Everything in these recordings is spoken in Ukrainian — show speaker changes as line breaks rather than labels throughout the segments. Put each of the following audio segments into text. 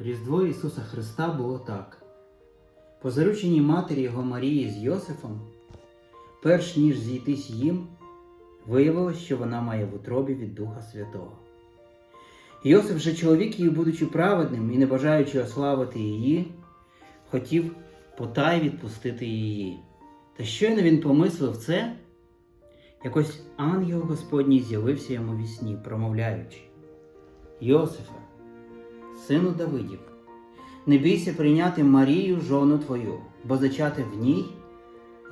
Різдво Ісуса Христа було так. По зарученій матері його Марії з Йосифом, перш ніж зійтись їм, виявилось, що вона має в утробі від Духа Святого. Йосиф же чоловік її, будучи праведним і не бажаючи ославити її, хотів потай відпустити її. Та щойно він помислив це, якось ангел Господній з'явився йому ві сні, промовляючи: Йосифе, сину Давидів, не бійся прийняти Марію, жону твою, бо зачати в ній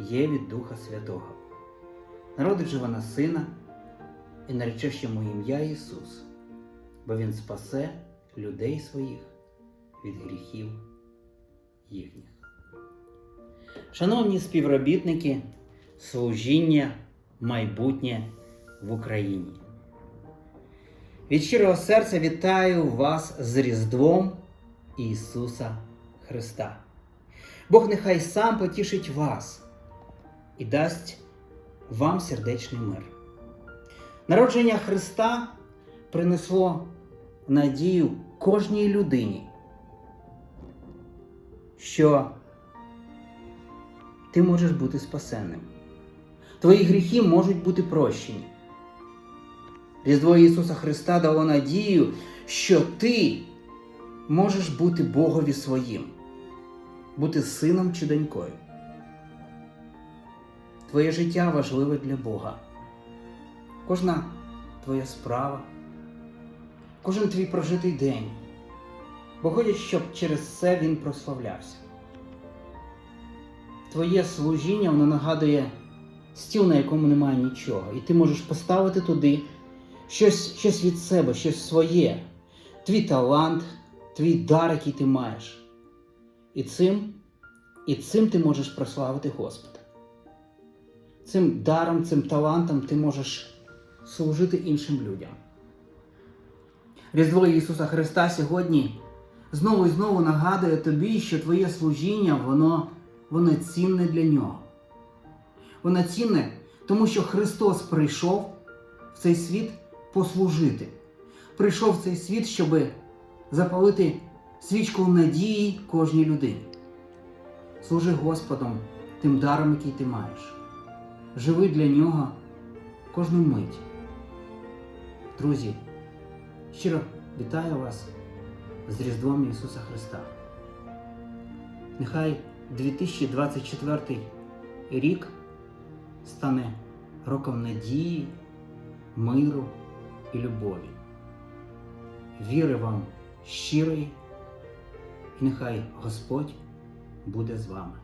є від Духа Святого. Народить же вона сина і наречеш йому ім'я Ісус, бо Він спасе людей своїх від гріхів їхніх. Шановні співробітники, служіння майбутнє в Україні. Від щирого серця вітаю вас з Різдвом Ісуса Христа. Бог нехай сам потішить вас і дасть вам сердечний мир. Народження Христа принесло надію кожній людині, що ти можеш бути спасенним. Твої гріхи можуть бути прощені. Різдво Ісуса Христа дало надію, що ти можеш бути Богові своїм, бути сином чи донькою. Твоє життя важливе для Бога. Кожна твоя справа, кожен твій прожитий день. Бо хочуть, щоб через це він прославлявся. Твоє служіння воно нагадує стіл, на якому немає нічого, і ти можеш поставити туди щось, щось від себе, щось своє, твій талант, твій дар, який ти маєш. І цим, і цим ти можеш прославити Господа. Цим даром, цим талантом ти можеш служити іншим людям. Різдво Ісуса Христа сьогодні знову і знову нагадує тобі, що твоє служіння, воно, воно цінне для нього. Воно цінне, тому що Христос прийшов в цей світ послужити. Прийшов в цей світ, щоб запалити свічку надії кожній людині. Служи Господом тим даром, який ти маєш. Живи для нього кожну мить. Друзі, щиро вітаю вас з Різдвом Ісуса Христа. Нехай 2024 рік стане роком надії, миру і любові. Віри вам щирої, і нехай Господь буде з вами.